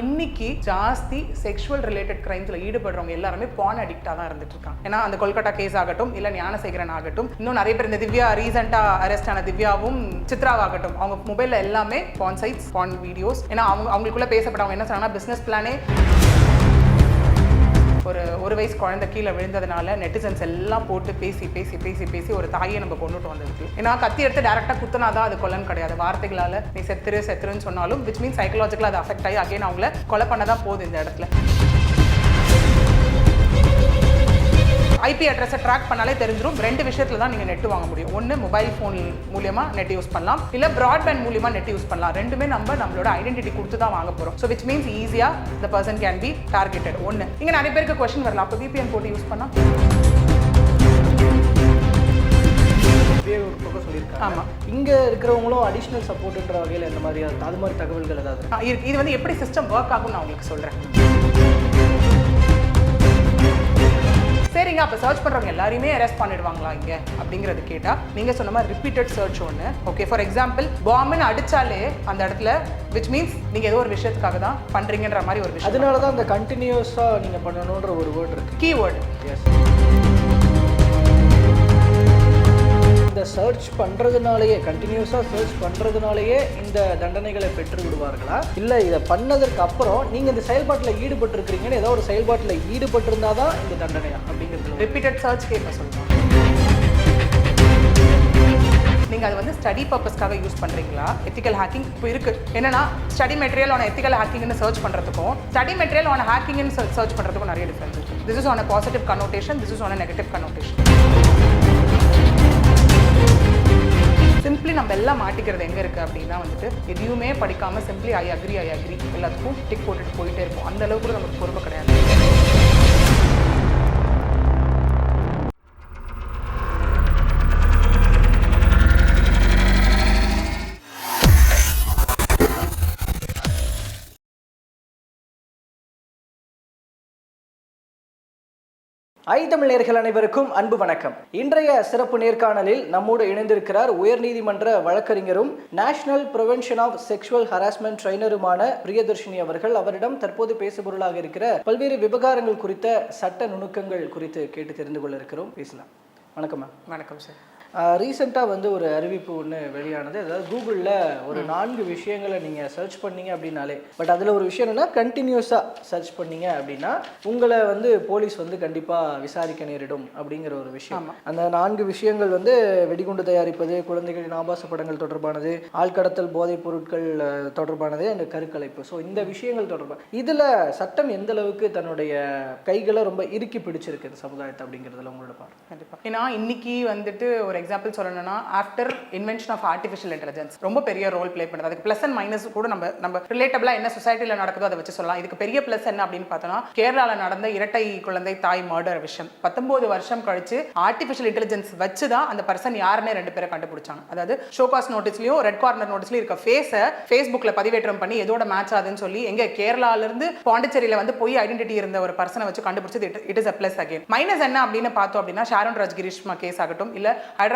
இன்னைக்கு ஜாஸ்தி sexual related கிரைம்ஸ்ல ஈடுபடுறவங்க எல்லாருமே பான் அடிக்டா தான் இருந்துட்டு இருக்காங்க. ஏன்னா அந்த கொல்கட்டா கேஸ் ஆகட்டும் இல்ல ஞானசேகரன் ஆகட்டும் இன்னும் நிறைய பேர் இந்த திவ்யா ரீசெண்டா அரெஸ்ட் ஆன திவ்யாவும் சித்ராவாகட்டும் அவங்க மொபைல்ல எல்லாமே பான் சைட்ஸ் பான் வீடியோஸ் ஏன்னா அவங்க அவங்களுக்குள்ள பேசப்பட்டவங்க என்ன சொன்னாங்கன்னா பிசினஸ் பிளானே ஒரு ஒரு வயசு குழந்தை கீழே விழுந்ததுனால நெட்டிசன்ஸ் எல்லாம் போட்டு பேசி பேசி பேசி பேசி ஒரு தாயை நம்ம கொண்டுட்டு வந்திருக்கு. ஏன்னா கத்தி எடுத்து டேரெக்டாக குத்துனாதான் அது கொலைன்னு கிடையாது. வார்த்தைகளால் நீ செத்துரு செத்துருன்னு சொன்னாலும் விச் மீன் சைக்கலாஜிக்கலாக அது அஃபெக்ட் ஆகி அகைன் அவங்கள கொலை பண்ண தான் போகுது இந்த இடத்துல. ஐபி அட்ரஸை ட்ராக் பண்ணாலே தெரிஞ்சிடும் ரெண்டு விஷயத்துல தான் நீங்கள் நெட் வாங்க முடியும். ஒன்று மொபைல் ஃபோன் மூலியமா நெட் யூஸ் பண்ணலாம். இல்லை ப்ராட்பேண்ட் மூலியமா நெட் யூஸ் பண்ணலாம். ரெண்டுமே நம்ம நம்மளோட ஐடென்டிட்டி கொடுத்து தான் வாங்க போகிறோம் ஸோ விச் மீன்ஸ் ஈஸியாக the person can be targeted ஒன்று இங்கே நிறைய பேருக்கு கொஸ்டின் வரலாம். அப்போ VPN போட்டு யூஸ் பண்ணா இப்படியே ஒரு பக்கம் சொல்லியிருக்காங்க. ஆமா. இங்க இருக்கிறவங்களும் அடிஷ்னல் சப்போர்ட்ன்ற வகையில் இந்த மாதிரி அது மாதிரி தகவல்கள் ஏதாவது இது வந்து எப்படி சிஸ்டம் ஒர்க் ஆகும்னு நான் உங்களுக்கு சொல்கிறேன் சரிங்க அப்போ சர்ச் பண்ணுறவங்க எல்லாரையுமே அரெஸ்ட் பண்ணிடுவாங்களா இங்கே? அப்படிங்கிறது கேட்டால் நீங்கள் சொன்ன மாதிரி ரிப்பீட்டட் சர்ச் ஒன்று ஓகே ஃபார் எக்ஸாம்பிள் பாம்புன்னு அடிச்சாலே அந்த இடத்துல விச் மீன்ஸ் நீங்கள் ஏதோ ஒரு விஷயத்துக்காக தான் பண்ணுறீங்கன்ற மாதிரி ஒரு விஷயம். அதனால தான் அந்த கண்டினியூஸாக நீங்க பண்ணணுன்ற ஒரு வேர்ட் இருக்கு. கீவேர்டு எஸ் இந்த சர்ச் பண்றதுனாலயே கண்டினியூஸாக சர்ச் பண்றதுனாலயே இந்த தண்டனைகளை பெற்று விடுவார்களா? இல்லை இதை பண்ணதற்கு அப்புறம் நீங்க இந்த செயல்பாட்டில் ஈடுபட்டிருக்கிறீங்கன்னு ஏதோ ஒரு செயல்பாட்டில் ஈடுபட்டிருந்தாதான் இந்த தண்டனையா? அப்படிங்கிறது ரிப்பீட்டட் சர்ச் கேட்க சொல்லுவாங்க நீங்கள் அது வந்து ஸ்டடி பர்பஸ்க்காக யூஸ் பண்ணுறீங்களா எத்திக்கல் ஹேக்கிங் இப்போ இருக்குது என்னன்னா ஸ்டடி மெட்டீரியல் ஆன் எத்திக்கல் ஹேக்கிங்னு சர்ச் பண்ணுறதுக்கும் ஸ்டடி மெட்டீரியல் ஆன் ஹேக்கிங்னு சர்ச் பண்ணுறதுக்கும் நிறைய டிஃப்ரென்ஸ் இருக்குது this is on a positive connotation this is on a negative connotation simply நம்ம எல்லாம் மாட்டிக்கிறது எங்கே இருக்குது அப்படின்னா வந்துட்டு எதையுமே படிக்காமல் simply I agree I agree எல்லாத்துக்கும் டிக் போட்டுட்டு போயிட்டே இருக்கும் அந்த அளவுக்கு நமக்கு பொறுமை கிடையாது. ஐ தமிழ் அனைவருக்கும் அன்பு வணக்கம். இன்றைய சிறப்பு நேர்காணலில் நம்மோடு இணைந்திருக்கிறார் உயர்நீதிமன்ற வழக்கறிஞரும் national prevention of sexual harassment ட்ரைனருமான Priyadharshini அவர்கள் அவரிடம் தற்போது பேசுபொருளாக இருக்கிற பல்வேறு விவகாரங்கள் குறித்த சட்ட நுணுக்கங்கள் குறித்து கேட்டு தெரிந்து கொள்ள இருக்கிறோம். பேசலாம். வணக்கம் மேம். வணக்கம் சார். ரீசெண்டாக வந்து ஒரு அறிவிப்பு ஒன்று வெளியானது. அதாவது கூகுளில் ஒரு நான்கு விஷயங்களை நீங்கள் சர்ச் பண்ணீங்க அப்படின்னாலே பட் அதில் ஒரு விஷயம் என்னென்னா கண்டினியூஸாக சர்ச் பண்ணீங்க அப்படின்னா உங்களை வந்து போலீஸ் வந்து கண்டிப்பாக விசாரிக்க நேரிடும் அப்படிங்கிற ஒரு விஷயம். அந்த நான்கு விஷயங்கள் வந்து வெடிகுண்டு தயாரிப்பது குழந்தைகளின் ஆபாச படங்கள் தொடர்பானது ஆழ்கடத்தல் போதைப் பொருட்கள் தொடர்பானது அந்த கருக்கலைப்பு. ஸோ இந்த விஷயங்கள் தொடர்பாக இதில் சட்டம் எந்த அளவுக்கு தன்னுடைய கைகளை ரொம்ப இறுக்கி பிடிச்சிருக்கு இந்த சமுதாயத்தை அப்படிங்கிறதுல உங்களோட பார்வை? கண்டிப்பா. ஏன்னா இன்னைக்கு வந்துட்டு ஒரு எக்ஸாம்பிள் சொல்லணும்னா after invention of artificial intelligence ரொம்ப பெரிய ரோல் ப்ளே பண்ணுது. அதுக்கு ப்ளஸ் அண்ட் மைனஸ் கூட நம்ம நம்ம ரிலேட்டபிளாக என்ன சொசைட்டில நடக்குதோ அதை வச்சு சொல்லலாம். இதுக்கு பெரிய ப்ளஸ் என்ன அப்படின்னு பார்த்தோம்னா கேரளாவில் நடந்த இரட்டை குழந்தை தாய் மர்டர் விஷயம். பத்தொன்பது வருஷம் கழிச்சு ஆர்டிஃபிஷியல் இன்டெலிஜென்ஸ் வச்சு தான் அந்த பர்சன் யாருன்னே ரெண்டு பேரை கண்டுபிடிச்சாங்க. அதாவது ஷோகாஸ் நோட்டீஸ்லையும் ரெட் கார்னர் நோட்டீஸ்லயும் இருக்க ஃபேஸை ஃபேஸ்புக்ல பதிவேற்றம் பண்ணி எதோட மேட்ச் ஆகுதுன்னு சொல்லி எங்க கேரளால இருந்து பாண்டிச்சேரியில வந்து போய் ஐடென்டிட்டி இருந்த ஒரு பர்சனை வச்சு கண்டுபிடிச்சது it is a plus again minus என்ன அப்படின்னு பார்த்தோம் அப்படின்னா ஷாரோன் ராஜ் கிரீஷ்மா கேஸ் ஆகட்டும் இல்ல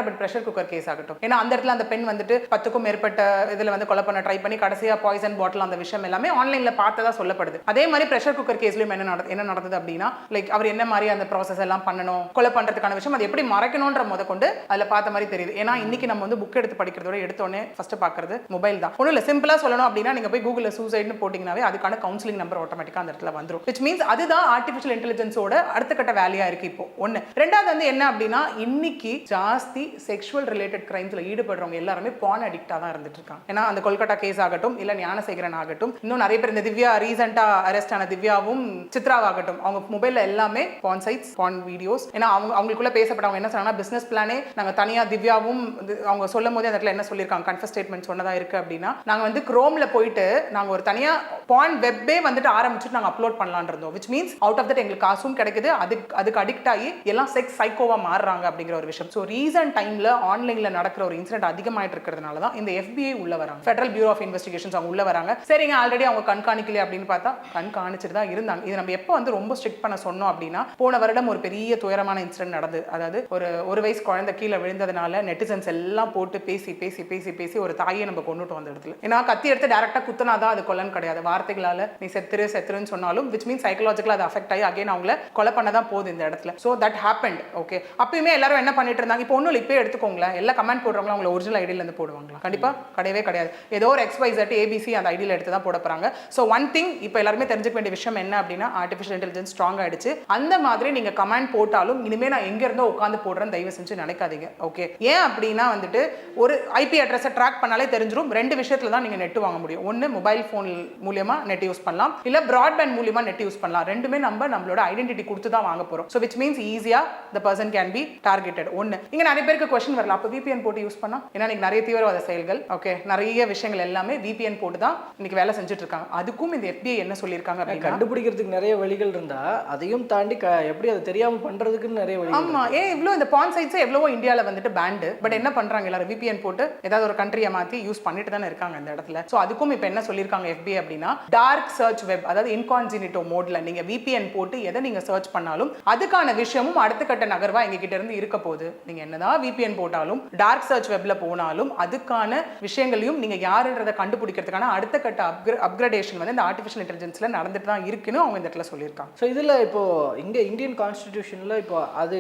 பட் ப்ரெஷர் குக்கர் கேஸ் ஆகட்டும். ஏன்னா அந்த இடத்துல அந்த பெண் வந்துட்டு பத்துக்கும் மேற்பட்ட இதில் வந்து கொலை பண்ண ட்ரை பண்ணி கடைசியா பாய்சன் பாட்டில் அந்த விஷயம் எல்லாமே ஆன்லைனில் பார்த்ததா சொல்லப்படுது. அதே மாதிரி ப்ரெஷர் குக்கர் கேஸ்லையும் என்ன நடந்து என்ன நடந்தது அப்படின்னா லைக் அவர் என்ன மாதிரி அந்த ப்ராசஸ் எல்லாம் பண்ணணும் கொலை பண்றதுக்கான விஷயம் அது எப்படி மறைக்கணுன்ற முத கொண்டு அதில் பார்த்த மாதிரி தெரியுது. ஏன்னா இன்னைக்கு நம்ம வந்து புக் எடுத்து படிக்கிறதோட எடுத்தோடனே ஃபர்ஸ்ட் பார்க்கறது மொபைல் தான். ஒன்றும் இல்லை சிம்பிளாக சொல்லணும் அப்படின்னா நீங்கள் போய் கூகுளில் சூசைட்னு போட்டிங்கனாவே அதுக்கான கவுன்சிலிங் நம்பர் ஆட்டோமேட்டிக்காக அந்த இடத்துல வந்துடும் விச் மீன்ஸ் அதுதான் ஆர்டிஃபிஷியல் இன்டெலிஜென்ஸோட அடுத்த கட்ட வேலையாக இருக்குது இப்போ. ஒன்று ரெண்டாவது வந்து என்ன அப்படின்னா இன்னைக்கு ஜாஸ்தி செக்ஷுவல் ரிலேட்டட் கிரைம்ஸில் ஈடுபடுறவங்க எல்லாருமே பான் அடிக்டாக தான் இருந்துட்டு இருக்காங்க ஏன்னா அந்த கொல்கட்டா கேஸ் ஆகட்டும் இல்ல ஞானசேகரன் ஆகட்டும் இன்னும் நிறைய பேர் இந்த திவ்யா ரீசெண்டாக அரெஸ்ட் ஆன திவ்யாவும் சித்ராவாகட்டும் அவங்க மொபைலில் எல்லாமே பான் சைட்ஸ் பான் வீடியோஸ் ஏன்னா அவங்க அவங்களுக்குள்ள பேசப்பட்டவங்க என்ன சொன்னாங்கன்னா பிஸ்னஸ் பிளானே நாங்கள் தனியாக திவ்யாவும் அவங்க சொல்லும் போதே அந்த இடத்துல என்ன சொல்லியிருக்காங்க கன்ஃபர் ஸ்டேட்மெண்ட் சொன்னதாக இருக்கு அப்படின்னா நாங்கள் வந்து குரோம்ல போயிட்டு நாங்கள் ஒரு தனியா பான் வெப்பே வந்துட்டு ஆரம்பிச்சுட்டு நாங்கள் அப்லோட் பண்ணலாம்னு இருந்தோம். Which means out of that எங்களுக்கு காசும் கிடைக்குது. அதுக்கு அதுக்கு அடிக்ட் ஆகி எல்லாம் செக்ஸ் சைக்கோவா மாறுறாங்க அப்படிங்கிற ஒரு விஷயம். ஸோ ரீசெண்ட் டைம்ல ஆன்லைன்ல நடக்கிற ஒரு இன்சிடென்ட் அதிகமாயிட்டு இருக்கிறதுனால தான் இந்த எஃபிஐ உள்ள வராங்க. ஃபெடரல் பியூரோ ஆஃப் இன்வெஸ்டிகேஷன்ஸ் அவங்க உள்ள வராங்க. சரிங்க ஆல்ரெடி அவங்க கண்காணிக்கல அப்படின்னு பார்த்தா கண்காணிச்சுட்டு தான் இருந்தாங்க. இது நம்ம எப்போ வந்து ரொம்ப ஸ்ட்ரிக்ட் பண்ண சொன்னோம் அப்படின்னா போன வருடம் ஒரு பெரிய துயரமான இன்சிடென்ட் நடந்தது. அதாவது ஒரு ஒரு வயசு குழந்தை கீழே விழுந்ததுனால நெட்டிசன்ஸ் எல்லாம் போட்டு பேசி பேசி பேசி பேசி ஒரு தாயை நம்ம கொண்டுட்டோம் அந்த இடத்துல. ஏன்னா கத்தி எடுத்து டேரக்டா குத்துனாதான் அது கொல்லன் கிடையாது. வார்த்தைகளால நீ செத்துரு செத்துருன்னு சொன்னாலும் விச் மீன் சைக்கலாஜிக்கலாக அது அஃபெக்ட் ஆகி அகைன் அவங்கள கொலை பண்ண தான் போகுது இந்த இடத்துல. ஸோ தட் ஹேப்பண்ட் ஓகே அப்பயுமே எல்லாரும் என்ன பண்ணிட்டு இருந்தாங்க? இப்போ ஒன்றும் இப்போ எடுத்துக்கோங்களேன். எல்லா கமெண்ட் போடுறவங்களும் அவங்கள ஒரிஜினல் ஐடியில இருந்து போடுவாங்களா? கண்டிப்பா கிடையவே கிடையாது. ஏதோ ஒரு எக்ஸ் வைசட் ஏபிசி அந்த ஐடியில் எடுத்து தான் போட போறாங்க. ஸோ ஒன் திங் இப்போ எல்லாருமே தெரிஞ்சுக்க வேண்டிய விஷயம் என்ன அப்படின்னா ஆர்டிஃபிஷியல் இன்டெலிஜென்ஸ் ஸ்ட்ராங் ஆயிடுச்சு. அந்த மாதிரி நீங்க கமெண்ட் போட்டாலும் இனிமேல் நான் எங்கேருந்தோ உட்காந்து போடுறேன் தயவு செஞ்சு நினைக்காதீங்க. ஓகே ஏன் அப்படின்னா வந்துட்டு ஒரு ஐபி அட்ரஸை ட்ராக் பண்ணாலே தெரிஞ்சிடும் ரெண்டு விஷயத்துல தான் நீங்க நெட் வாங்க முடியும். ஒன்னு மொபைல் ஃபோன் மூலியமா நெட் யூஸ் பண்ணலாம். இல்ல பிராட்பேண்ட் மூலியமா நெட் யூஸ் பண்ணலாம். ரெண்டுமே நம்ம நம்மளோட ஐடென்டிட்டி கொடுத்து தான் வாங்க போறோம். ஸோ விச் மீன்ஸ் ஈஸியா the person can be targeted ஒன்னு இங்கே நிறைய பேருக்கு கொஸ்டின் வரலாம் அப்போ விபிஎன் போட்டு யூஸ் பண்ணா? ஏன்னா இன்னைக்கு நிறைய தீவிரவாத செயல்கள் ஓகே நிறைய விஷயங்கள் எல்லாமே விபிஎன் போட்டு தான் இன்னைக்கு வேலை செஞ்சுட்டு இருக்காங்க. அதுக்கும் இந்த FBI என்ன சொல்லியிருக்காங்க அப்படின்னா கண்டுபிடிக்கிறதுக்கு நிறைய வழிகள் இருந்தா அதையும் தாண்டி எப்படி அதை தெரியாம பண்றதுக்குன்னு நிறைய வழிகள் ஆமா. ஏன் இவ்வளோ இந்த பான் சைட்ஸ் எவ்வளவோ இந்தியால வந்துட்டு பேண்டு பட் என்ன பண்றாங்க எல்லாரும்? விபிஎன் போட்டு ஏதாவது ஒரு கண்ட்ரியை மாத்தி யூஸ் பண்ணிட்டு தானே இருக்காங்க இந்த இடத்துல. ஸோ அதுக்கும் இப்போ என்ன சொல்லியிருக்காங்க FBI அப்படின்னா டார்க் சர்ச் வெப் அதாவது இன்கான்ஜினிட்டோ மோட்ல நீங்க விபிஎன் போட்டு எதை நீங்க சர்ச் பண்ணாலும் அதுக்கான விஷயமும் அடுத்த கட்ட நகர்வா எங்க கிட்ட இருந்து இருக்க போகுது. நீங்க என்னதான் விபிஎன் போட்டாலும் டார்க் சர்ச் வெப்ல போனாலும் அதுக்கான விஷயங்களையும் நீங்க யாருன்றதை கண்டுபிடிக்கிறதுக்கான அடுத்த கட்ட அப்கிரேடேஷன் வந்து இந்த ஆர்டிஃபிஷியல் இன்டெலிஜென்ஸ்ல நடந்துட்டு தான் இருக்குன்னு அவங்க இந்த இடத்துல சொல்லியிருக்காங்க. ஸோ இதில் இப்போ இங்கே இந்தியன் கான்ஸ்டிடியூஷனில் இப்போ அது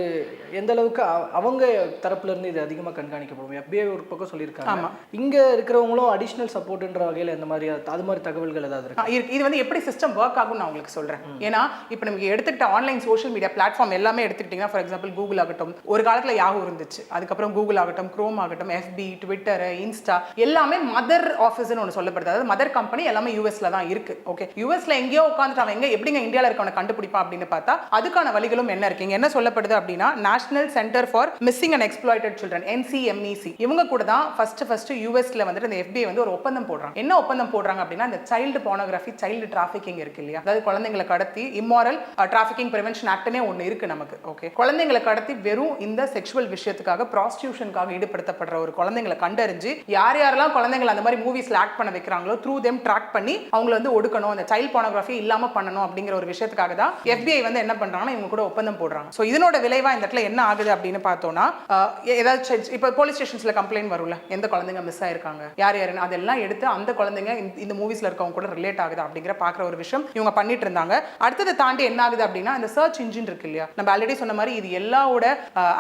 எந்த அளவுக்கு அவங்க தரப்புல இருந்து இது அதிகமாக கண்காணிக்கப்படும்? FBI ஒரு பக்கம் சொல்லியிருக்காங்க. ஆமா. இங்கே இருக்கிறவங்களும் அடிஷ்னல் சப்போர்ட்ன்ற வகையில் எந்த மாதிரி அது மாதிரி தகவல்கள் ஏதாவது இருக்கு? இது வந்து எப்படி சிஸ்டம் ஒர்க் ஆகும்னு நான் உங்களுக்கு சொல்றேன். ஏன்னா இப்போ நமக்கு எடுத்துக்கிட்ட ஆன்லைன் சோஷியல் மீடியா பிளாட்ஃபார்ம் எல்லாமே எடுத்துக்கிட்டிங்கன்னா ஃபார் எக்ஸாம்பிள் கூகுள் ஆகட்டும் ஒரு காலத்துல யாஹூ இருந்துச்சு. அதுக்கப்புறம் கூகுள் ஆகட்டும் குரோம் ஆகட்டும் எஃபி ட்விட்டர் இன்ஸ்டா எல்லாமே மதர் ஆஃபீஸ்னு ஒன்று சொல்லப்படுது. அதாவது மதர் கம்பெனி எல்லாமே யூஎஸ்ல தான் இருக்கு. ஓகே யூஎஸ்ல எங்கேயோ உட்காந்துட்டு அவன் எங்க எப்படிங்க இந்தியாவில் இருக்கவனை கண்டுபிடிப்பான் அப்படின்னு பார்த்தா அதுக்கான வழிகளும் என்ன இருக்கு? என்ன சொல்லப்படுது அப்படின்னா national centre for missing and exploited children NCMEC இவங்க கூட தான் ஃபர்ஸ்ட் ஃபர்ஸ்ட் யூஎஸ்ல வந்துட்டு இந்த எஃபிஐ வந்து ஒரு ஒப்பந்தம் போடுறாங்க. என்ன ஒப்பந்தம் போடுறாங்க அப்படின்னா இந்த சைல்டு போனோகிராஃபி சைல்டு டிராஃபிக்கிங் இருக்கு இல்லையா? அதாவது குழந்தைங்களை கடத்தி இம்மாரல் டிராஃபிக்கிங் ப்ரிவென்ஷன் ஆக்ட்னே ஒன்று இருக்கு நமக்கு. ஓகே குழந்தைங்களை கடத்தி வெறும் இந்த செக்ஷுவல் விஷயத்துக்காக ப்ராஸ்டியூஷனுக்காக ஈடுபடுத்தப்படுற ஒரு குழந்தைங்களை கண்டறிஞ்சு யார் யாரெல்லாம் குழந்தைங்களை அந்த மாதிரி மூவிஸ்ல ஆக்ட் பண்ண வைக்கிறாங்களோ த்ரூ தெம் ட்ராக் பண்ணி அவங்கள வந்து ஒடுக்கணும். அந்த சைல்ட் போனோகிராஃபி இல்லாம பண்ணணும் அப்படிங்கிற ஒரு விஷயத்துக்காக தான் எஃபிஐ வந்து என்ன பண்றாங்கன்னா இவங்க கூட ஒப்பந்தம் போடுறாங்க. ஸோ இதனோட விளைவா இந்த இடத்துல என்ன ஆகுது அப்படின்னு பார்த்தோம்னா ஆஹ், ஏதாச்சும் இப்போ போலீஸ் ஸ்டேஷன்ஸ்ல கம்ப்ளைண்ட் வரும்ல எந்த குழந்தைங்க மிஸ் ஆயிருக்காங்க யார் யாருன்னு அதெல்லாம் எடுத்து அந்த குழந்தைங்க இந்த- இந்த மூவிஸ்ல இருக்கவங்க கூட ரிலேட் ஆகுது அப்படிங்கிற பார்க்குற ஒரு விஷயம் இவங்க பண்ணிட்டு இருந்தாங்க. அடுத்ததை தாண்டி என்ன ஆகுது அப்படின்னா இந்த சர்ச் இன்ஜின் இருக்கு இல்லையா? நம்ம ஆல்ரெடி சொன்ன மாதிரி இது எல்லாவோட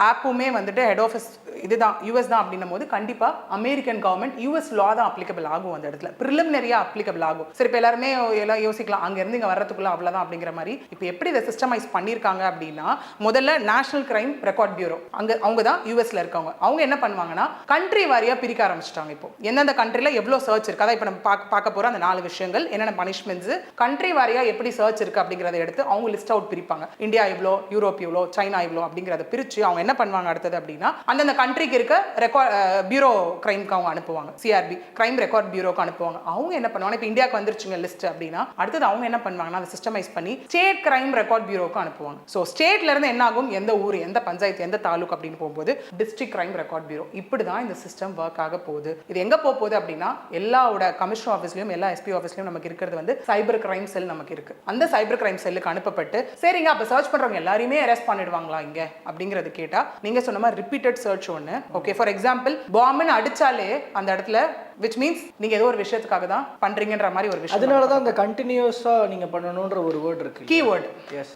ஆப்புமே வந்துட்டு ஹெட் ஆஃபீஸ் இதுதான் யூஎஸ் தான் அப்படின்னும் போது கண்டிப்பா அமெரிக்கன் கவர்மெண்ட் யூஎஸ் லா தான் அப்ளிகபிள் ஆகும் அந்த இடத்துல. ப்ரிலிமினரியாக அப்ளிகபிள் ஆகும். சரி இப்போ எல்லாருமே எல்லாம் யோசிக்கலாம் அங்கேருந்து இங்கே வர்றதுக்குள்ள அவ்வளோதான் அப்படிங்கிற மாதிரி. இப்போ எப்படி இதை சிஸ்டமைஸ் பண்ணியிருக்காங்க அப்படின்னா முதல்ல நேஷனல் கிரைம் ரெக்கார்ட் பியூரோ அங்கே அவங்க தான் யூஎஸ்ல இருக்கவங்க. அவங்க என்ன பண்ணுவாங்கன்னா கண்ட்ரி வாரியா பிரிக்க ஆரம்பிச்சிட்டாங்க இப்போ. எந்தெந்த கண்ட்ரியில் எவ்வளவு சர்ச் இருக்கு? அதான் இப்போ நம்ம பார்க்க பார்க்க போகிற அந்த நாலு விஷயங்கள். என்னென்ன பனிஷ்மெண்ட்ஸ் கண்ட்ரி வாரியா எப்படி சர்ச் இருக்கு அப்படிங்கிறத எடுத்து அவங்க லிஸ்ட் அவுட் பிரிப்பாங்க. இந்தியா இவ்வளோ யூரோப் இவ்வளோ சைனா இவ்வளோ அப்படிங்கிறத பிரித்து அவங்க என்ன பண்ணுவாங்க அடுத்தது அப்படின்னா அந்தந்த கண்ட்ரிக்கு இருக்க ரெக்கார்ட் பியூரோ கிரைம்க்கு அவங்க அனுப்புவாங்க. சிஆர்பி கிரைம் ரெக்கார்ட் பியூரோக்கு அனுப்புவாங்க. அவங்க என்ன பண்ணுவாங்க? இப்போ இந்தியாவுக்கு வந்துருச்சுங்க லிஸ்ட் அப்படின்னா அடுத்தது அவங்க என்ன பண்ணுவாங்கன்னா அதை சிஸ்டமைஸ் பண்ணி ஸ்டேட் கிரைம் ரெக்கார்ட் பியூரோக்கு அனுப்புவாங்க. ஸோ ஸ்டேட்ல இருந்து என்ன ஆகும் எந்த ஊர் எந்த பஞ்சாயத்து எந்த தாலுக் அப்படின்னு போகும்போது டிஸ்ட்ரிக்ட் கிரைம் ரெக்கார்ட் பியூரோ இப்படி தான் இந்த சிஸ்டம் ஒர்க் ஆக போகுது. இது எங்க போக போகுது அப்படின்னா எல்லாவோட கமிஷனர் ஆஃபீஸ்லயும் எல்லா எஸ்பி ஆஃபீஸ்லயும் நமக்கு இருக்கிறது வந்து சைபர் கிரைம் செல் நமக்கு இருக்கு. அந்த சைபர் கிரைம் செல்லுக்கு அனுப்பப்பட்டு சரிங்க அப்ப சர்ச் பண்றவங்க எல்லாரையுமே அரெஸ்ட் பண்ணிடுவாங்களா இங்க? அப்படிங்கிறது கேட்டா நீங்க சொன்ன மாதிரி ரிப்பீட்டட் சர்ச் ஒன்று ஓகே ஃபார் எக்ஸாம்பிள் பாம்புன்னு அடிச்சாலே அந்த இடத்துல விச் மீன்ஸ் நீங்க ஏதோ ஒரு விஷயத்துக்காக தான் பண்றீங்கன்ற மாதிரி ஒரு விஷயம் அதனால தான் அந்த கண்டினியூஸாக நீங்கள் பண்ணணுன்ற ஒரு வேர்ட் இருக்கு கீவேர்டு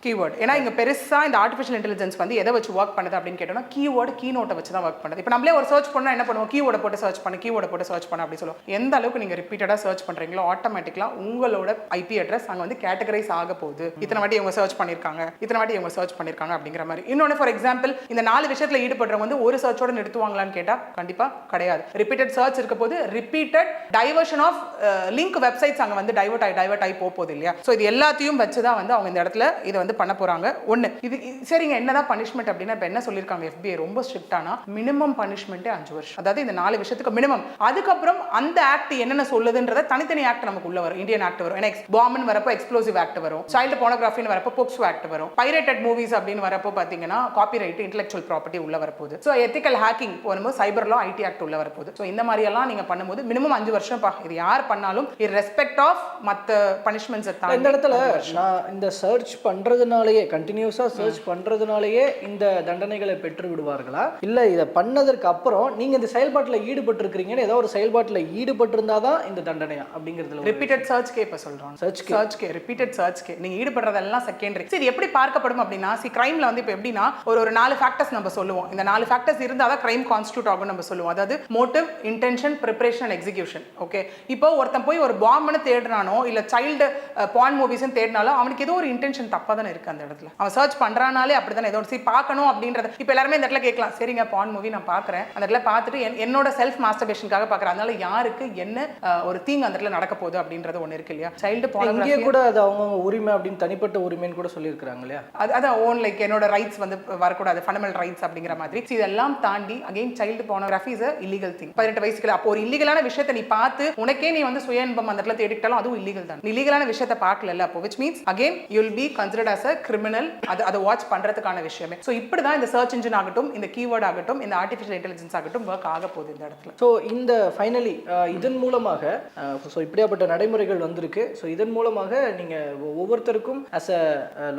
கீவேர்டு ஏன்னா இங்க பெருசா இந்த ஆர்டிஃபிஷியல் இன்டெலிஜென்ஸ் வந்து எதை வச்சு ஒர்க் பண்ணுது அப்படின்னு கேட்டோம்னா கீவேர்டு கீ நோட்டை வச்சு தான் ஒர்க் பண்ணுது. இப்போ நம்மளே ஒரு சர்ச் பண்ணா என்ன பண்ணுவோம்? கீவேர்டை போட்டு சர்ச் பண்ணு கீவேர்டை போட்டு சர்ச் பண்ண அப்படி சொல்லுவோம். எந்த அளவுக்கு நீங்க ரிப்பீட்டடா சர்ச் பண்றீங்களோ ஆட்டோமேட்டிக்கலா உங்களோட ஐபி அட்ரஸ் அங்க வந்து கேட்டகரைஸ் ஆக போகுது. இத்தனை வாட்டி இவங்க சர்ச் பண்ணிருக்காங்க இத்தனை வாட்டி இவங்க சர்ச் பண்ணிருக்காங்க அப்படிங்கிற மாதிரி. இன்னொன்னு ஃபார் எக்ஸாம்பிள் இந்த நாலு விஷயத்துல ஈடுபடுறவங்க வந்து ஒரு சர்ச்சோட நிறுத்துவாங்களான்னு கேட்டா கண்டிப்பா கிடையாது. ரிப்பீட்டட் சர்ச் இருக்க போது repeated diversion of link websites அங்க வந்து டைவர்ட் ஆகி டைவர்ட் ஆகி போகுது இல்லையா? ஸோ இது எல்லாத்தையும் வச்சு தான் வந்து அவங்க இந்த இடத்துல இதை வந்து பண்ண போறாங்க. ஒன்று இது சரிங்க என்னதான் பனிஷ்மெண்ட் அப்படின்னா இப்போ என்ன சொல்லியிருக்காங்க எஃபிஐ ரொம்ப ஸ்ட்ரிக்டானா மினிமம் பனிஷ்மெண்ட்டே அஞ்சு வருஷம். அதாவது இந்த நாலு விஷயத்துக்கு மினிமம் அதுக்கப்புறம் அந்த ஆக்ட் என்னென்ன சொல்லுதுன்றத தனித்தனி ஆக்ட் நமக்கு உள்ள வரும். இந்தியன் ஆக்ட் வரும். ஏன்னா பாம்பன் வரப்போ எக்ஸ்ப்ளோசிவ் ஆக்ட் வரும். சைல்டு போனோகிராஃபின்னு வரப்போ புக்ஸ் ஆக்ட் வரும். பைரேட்டட் மூவிஸ் அப்படின்னு வரப்போ பார்த்தீங்கன்னா காப்பி ரைட் இன்டெலெக்சுவல் ப்ராப்பர்ட்டி உள்ள வரப்போகுது. ஸோ எத்திக்கல் ஹேக்கிங் போகும்போது சைபர் லா ஐடி ஆக்ட் உள்ள வரப்போகுது. ஸோ இந்த மாதிரி எல்லாம் நீங்க பண்ணும்போது மினிமம் அஞ்சு வருஷம் பா இது யார் பண்ணாலும் ரெஸ்பெக்ட் ஆஃப் மற்ற பனிஷ்மெண்ட்ஸை இந்த தாண்டி இடத்துல நான் இந்த சர்ச் பண்றதுனாலயே கண்டினியூஸா சர்ச் பண்றதுனாலயே இந்த தண்டனைகளை பெற்று விடுவார்களா? இல்ல இதை பண்ணதற்கு அப்புறம் நீங்க இந்த செயல்பாட்டுல ஈடுபட்டு இருக்கிறீங்கன்னு ஏதோ ஒரு செயல்பாட்டுல ஈடுபட்டிருந்தாதான் இந்த தண்டனையா அப்படிங்கிறதுல ரிப்பீட்டட் சர்ச் கே இப்போ சொல்கிறோம் Search சர்ச் கே ரிப்பீட்டட் சர்ச் கே நீங்கள் ஈடுபடுறதெல்லாம் செகண்டரி சரி எப்படி பார்க்கப்படும் அப்படின்னா சி கிரைமில் வந்து இப்போ எப்படின்னா ஒரு ஒரு நாலு ஃபேக்டர்ஸ் நம்ம சொல்லுவோம். இந்த நாலு ஃபேக்டர்ஸ் இருந்தால் தான் கிரைம் கான்ஸ்டியூட் ஆகும் நம்ம சொல்லுவோம். அதாவது motive intention preparation and execution okay இப்போ ஒருத்தன் போய் ஒரு பாம்புன்னு தேடுறானோ இல்லை சைல்டு பான் மூவிஸ்னு தேடினாலும் அவனுக்கு ஏதோ ஒரு இன்டென்ஷன் தப்பாக தானே இருக்குது அந்த இடத்துல. அவன் சர்ச் பண்ணுறானாலே அப்படி தானே ஏதோ ஒரு சரி பார்க்கணும் அப்படின்றது. இப்போ எல்லாருமே இந்த இடத்துல கேட்கலாம் சரிங்க பான் மூவி நான் பார்க்குறேன். அந்த இடத்துல பார்த்துட்டு என்- என்னோட செல்ஃப் மாஸ்டர்பேஷனுக்காக பார்க்குறேன். அதனால யாருக்கு என்ன ஒரு தீங்கு அந்த இடத்துல நடக்க போகுது அப்படின்றது ஒன்று இருக்கு இல்லையா? சைல்டு பானோகிராஃபி கூட அது அவங்கவுங்க உரிமை அப்படின்னு தனிப்பட்ட உரிமைன்னு கூட சொல்லியிருக்கிறாங்க இல்லையா? அது அதான் ஓன் லைக் என்னோட ரைட்ஸ் வந்து வரக்கூடாது ஃபண்டமெண்டல் ரைட்ஸ் அப்படிங்கிற மாதிரி. இதெல்லாம் தாண்டி again child pornography is illegal thing பதினெட்டு வயசுக்கு அப்போ ஒரு இல்லீகலான விஷயத்தை நீ பார்த்து உனக்கே நீ வந்து சுய இன்பம் அந்த இடத்துல தேடிக்கிட்டாலும் அதுவும் இல்லீகல் தான். இல்லீகலான விஷயத்தை பார்க்கல அப்போ which means again you'll be considered as a criminal அது அதை வாட்ச் பண்றதுக்கான விஷயமே. ஸோ இப்படி தான் இந்த சர்ச் இன்ஜின் ஆகட்டும் இந்த கீவேர்ட் ஆகட்டும் இந்த ஆர்டிஃபிஷியல் இன்டெலிஜென்ஸ் ஆகட்டும் ஒர்க் ஆக போகுது இந்த இடத்துல. ஸோ இந்த ஃபைனலி இதன் மூலமாக ஸோ இப்படியாப்பட்ட நடைமுறைகள் வந்திருக்கு. ஸோ இதன் மூலமாக நீங்கள் ஒவ்வொருத்தருக்கும் அஸ் அ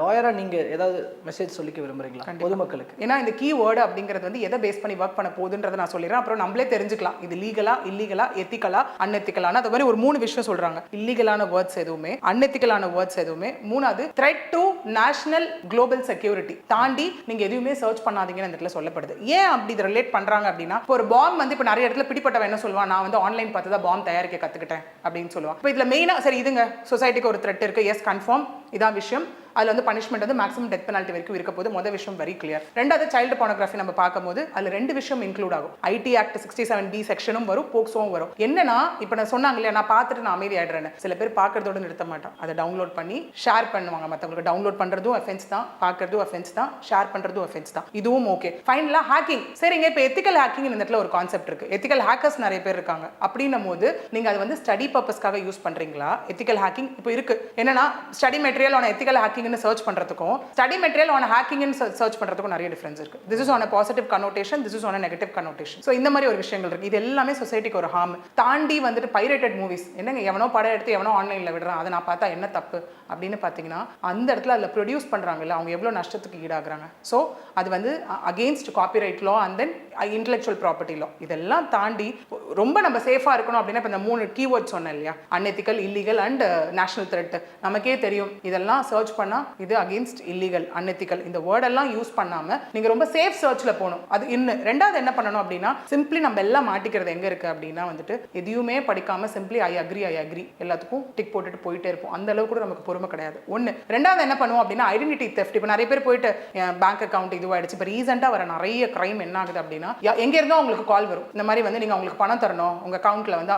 லாயராக நீங்கள் ஏதாவது மெசேஜ் சொல்லிக்க விரும்புறீங்களா? பொதுமக்களுக்கு. ஏன்னா இந்த கீவேர்டு அப்படிங்கிறது வந்து எதை பேஸ் பண்ணி ஒர்க் பண்ண போகுதுன்றதை நான் சொல்லிடுறேன். அப்புறம் நம்மளே தெரிஞ்சுக்கலாம். இது லீகலா இல்லீகலா எத்திக்கலா அன்எத்திக்கலான அது மாதிரி ஒரு மூணு விஷயம் சொல்றாங்க. இல்லீகலான வேர்ட்ஸ் எதுவுமே அன்எத்திக்கலான வேர்ட்ஸ் எதுவுமே. மூணாவது threat to national global security தாண்டி நீங்க எதுவுமே சர்ச் பண்ணாதீங்கன்னு இந்த இடத்துல சொல்லப்படுது. ஏன் அப்படி இதை ரிலேட் பண்றாங்க அப்படின்னா இப்போ ஒரு பாம் வந்து இப்போ நிறைய இடத்துல பிடிப்பட்டவன் என்ன சொல்லுவான்? நான் வந்து ஆன்லைன் பார்த்து தான் பாம் தயாரிக்க கத்துக்கிட்டேன் அப்படின்னு சொல்லுவான். இப்போ இதுல மெயினா சரி இதுங்க சொசைட்டிக்கு ஒரு த்ரெட் இருக்கு. எஸ் கன்ஃபார்ம் இதான் விஷயம். அதில் வந்து பனிஷ்மெண்ட் வந்து மேக்ஸிமம் டெத் பெனால்ட்டி வரைக்கும் இருக்க போது முதல் விஷயம் வெரி கிளியர் ரெண்டாவது சைல்டு போனோகிராஃபி நம்ம பார்க்கும்போது அதில் ரெண்டு விஷயம் இன்க்ளூட் ஆகும். IT act sixty seven B செக்ஷனும் வரும் போக்சோவும் வரும். என்னன்னா இப்போ நான் சொன்னாங்க இல்லையா நான் பார்த்துட்டு நான் அமைதி ஆயிடுறேன் சில பேர் பார்க்கறதோட நிறுத்த மாட்டான். அதை டவுன்லோட் பண்ணி ஷேர் பண்ணுவாங்க. மற்றவங்களுக்கு டவுன்லோட் பண்ணுறதும் அஃபென்ஸ் தான் பாக்குறதும் அஃபென்ஸ் தான் ஷேர் பண்ணுறதும் அஃபென்ஸ் தான். இதுவும் ஓகே ஃபைனலாக ஹேக்கிங் சரிங்க இப்போ எத்திக்கல் ஹேக்கிங் இந்த இடத்துல ஒரு கான்செப்ட் இருக்கு. எத்திக்கல் ஹேக்கர்ஸ் நிறைய பேர் இருக்காங்க. அப்படின்னும் போது நீங்கள் அது வந்து ஸ்டடி பர்பஸ்க்காக யூஸ் பண்ணுறீங்களா எத்திக்கல் ஹேக்கிங் இப்போ இருக்கு. என்னன்னா ஸ்டடி மெட்டீரியல் ஆன எத்திக்கல் ஹேக்கிங்னு சர்ச் பண்ணுறதுக்கும் ஸ்டடி மெட்டீரியல் ஆன ஹேக்கிங்னு சர்ச் பண்ணுறதுக்கும் நிறைய டிஃபரன்ஸ் இருக்கு. This is an positive connotation this is an negative connotation so இந்த மாதிரி ஒரு விஷயங்கள் இருக்கு. இது எல்லாமே சொசைட்டிக்கு ஒரு ஹார்ம் தாண்டி வந்துட்டு பைரேட்டட் மூவிஸ் என்னங்க எவனோ படம் எடுத்து எவனோ ஆன்லைனில் விடுறான். அதை நான் பார்த்தா என்ன தப்பு? அப்படின்னு பார்த்தீங்கன்னா அந்த இடத்துல அதில் ப்ரொடியூஸ் பண்ணுறாங்கல்ல அவங்க எவ்வளோ நஷ்டத்துக்கு ஈடாகிறாங்க. ஸோ அது வந்து against copyright law and then intellectual property law இதெல்லாம் தாண்டி ரொம்ப நம்ம சேஃபாக இருக்கணும் அப்படின்னா இப்போ இந்த மூணு கீவேர்ட் சொன்னேன் இல்லையா? Unethical illegal and national threat நமக்கே தெரியும். இதெல்லாம் சர்ச் பண்ணால் இது அகேன்ஸ்ட் இல்லீகல் அன்எத்திக்கல் இந்த வேர்டெல்லாம் யூஸ் பண்ணாமல் நீங்கள் ரொம்ப சேஃப் சர்ச்சில் போகணும். அது இன்னும் ரெண்டாவது என்ன பண்ணணும் அப்படின்னா சிம்பிளி நம்ம எல்லாம் மாட்டிக்கிறது எங்கே இருக்குது அப்படின்னா வந்துட்டு எதையுமே படிக்காமல் simply I agree I agree எல்லாத்துக்கும் டிக் போட்டுட்டு போயிட்டே இருப்போம். அந்த அளவுக்கு கூட நமக்கு பொறுமை கிடையாது. ஒன்று ரெண்டாவது என்ன பண்ணுவோம் அப்படின்னா ஐடென்டிட்டி தெஃப்ட் இப்போ நிறைய பேர் போயிட்டு பேங்க் அக்கௌண்ட் இதுவாயிடுச்சு. இப்போ ரீசெண்டாக வர நிறைய க்ரைம் என்ன ஆகுது அப்படின்னா அப்படின்னா எங்க இருந்தோ உங்களுக்கு கால் வரும்? இந்த மாதிரி வந்து நீங்கள் உங்களுக்கு பணம் தரணும். உங்கள் அக்கௌண்ட்டில் வந்து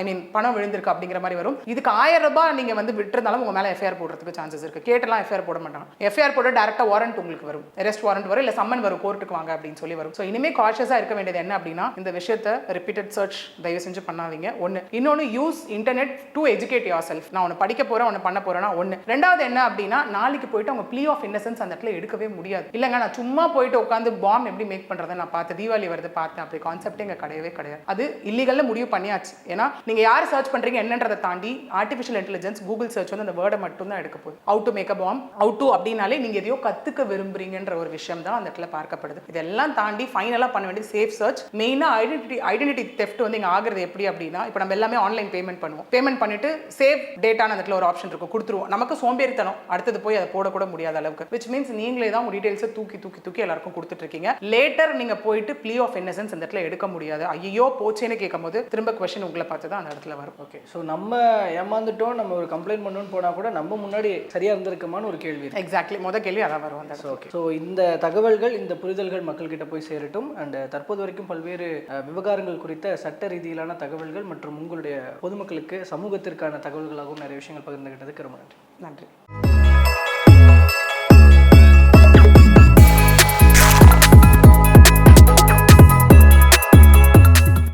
ஐ மீன் பணம் விழுந்திருக்கு அப்படிங்கிற மாதிரி வரும். இதுக்கு ஆயிரம் ரூபாய் நீங்கள் வந்து விட்டுருந்தாலும் உங்கள் மேலே எஃப்ஐஆர் போடுறதுக்கு சான்சஸ் இருக்குது கேட்டெல்லாம் எஃப்ஐஆர் போட மாட்டாங்க. எஃப்ஐஆர் போட டேரெக்டாக வாரண்ட் உங்களுக்கு வரும். அரெஸ்ட் வாரண்ட் வரும் இல்லை சம்மன் வரும் கோர்ட்டுக்கு வாங்க அப்படின்னு சொல்லி வரும். ஸோ இனிமேல் காஷியஸாக இருக்க வேண்டியது என்ன அப்படின்னா இந்த விஷயத்தை ரிப்பீட்டட் சர்ச் தயவு செஞ்சு பண்ணாதீங்க. ஒன்று இன்னொன்று use internet to educate yourself நான் ஒன்று படிக்க போகிறேன் ஒன்று பண்ண போகிறேன்னா ஒன்று ரெண்டாவது என்ன அப்படின்னா நாளைக்கு போயிட்டு அவங்க ப்ளீ ஆஃப் இன்னசென்ஸ் அந்த இடத்துல எடுக்கவே முடியாது. இல்லைங்க நான் சும்மா போயிட்டு உட்காந்து பாம் எப்படி மேக் பண்ணுறதை நான் பார்த்து தீபாவளி வருது பார்த்தேன் அப்படி கான்செப்டே இங்கே கிடையவே கிடையாது. அது இல்லீகலில் முடிவு பண்ணியாச்சு. ஏன்னா நீங்கள் யார் சர்ச் பண்ணுறீங்க என்னன்றதை தாண்டி ஆர்டிஃபிஷியல் இன்டெலிஜென்ஸ் கூகுள் சர்ச் வந்து அந்த வேர்டை மட்டும் தான் எடுக்க போகுது. Out to make a bomb out to அப்படின்னாலே நீங்கள் எதையோ கற்றுக்க விரும்புறீங்கன்ற ஒரு விஷயம் தான் அந்த இடத்துல பார்க்கப்படுது. இதெல்லாம் தாண்டி ஃபைனலாக பண்ண வேண்டிய சேஃப் சர்ச் மெயினாக ஐடென்டிட்டி ஐடென்டிட்டி தெஃப்ட் வந்து இங்கே ஆகுறது எப்படி அப்படின்னா இப்போ நம்ம எல்லாமே ஆன்லைன் பேமெண்ட் பண்ணுவோம். பேமெண்ட் பண்ணிட்டு சேவ் டேட்டான அந்த இடத்துல ஒரு ஆப்ஷன் இருக்கும். கொடுத்துருவோம். நமக்கு சோம்பேறித்தனம். அடுத்தது போய் அதை போடக்கூட முடியாத அளவுக்கு. விச் மீன்ஸ் நீங்களே தான் உங்க டீடைல்ஸை தூக்கி தூக்கி தூக்கி எல்லாருக்கும் கொடுத்துட்டு இருக்கீங்க. லேட்டர் நீங்க போயிட்டு ப்ளீ ஆஃப் இன்னசென்ஸ் அந்த இடத்துல எடுக்க முடியாது. ஐயோ போச்சேன்னு கேட்கும்போது திரும்ப கொஸ்டின் உங்களை பார்த்து தான் அந்த இடத்துல வரும். ஓகே ஸோ நம்ம ஏமாந்துட்டோம் நம்ம ஒரு கம்ப்ளைண்ட் பண்ணணும்னு போனால் கூட நம்ம முன்னாடி சரியாக இருந்திருக்குமான்னு ஒரு கேள்வி எக்ஸாக்ட்லி முத கேள்வி அதான் வரும் அந்த. ஓகே ஸோ இந்த தகவல்கள் இந்த புரிதல்கள் மக்கள்கிட்ட போய் சேரட்டும். அண்ட் தற்போது வரைக்கும் பல்வேறு விவகாரங்கள் குறித்த சட்ட ரீதியிலான தகவல்கள் மற்றும் உங்களுடைய பொதுமக்களுக்கு சமூகத்திற்கான தகவல்களாகவும் நிறைய விஷயங்கள் பகிர்ந்துகிட்டதுக்கு ரொம்ப நன்றி. நன்றி.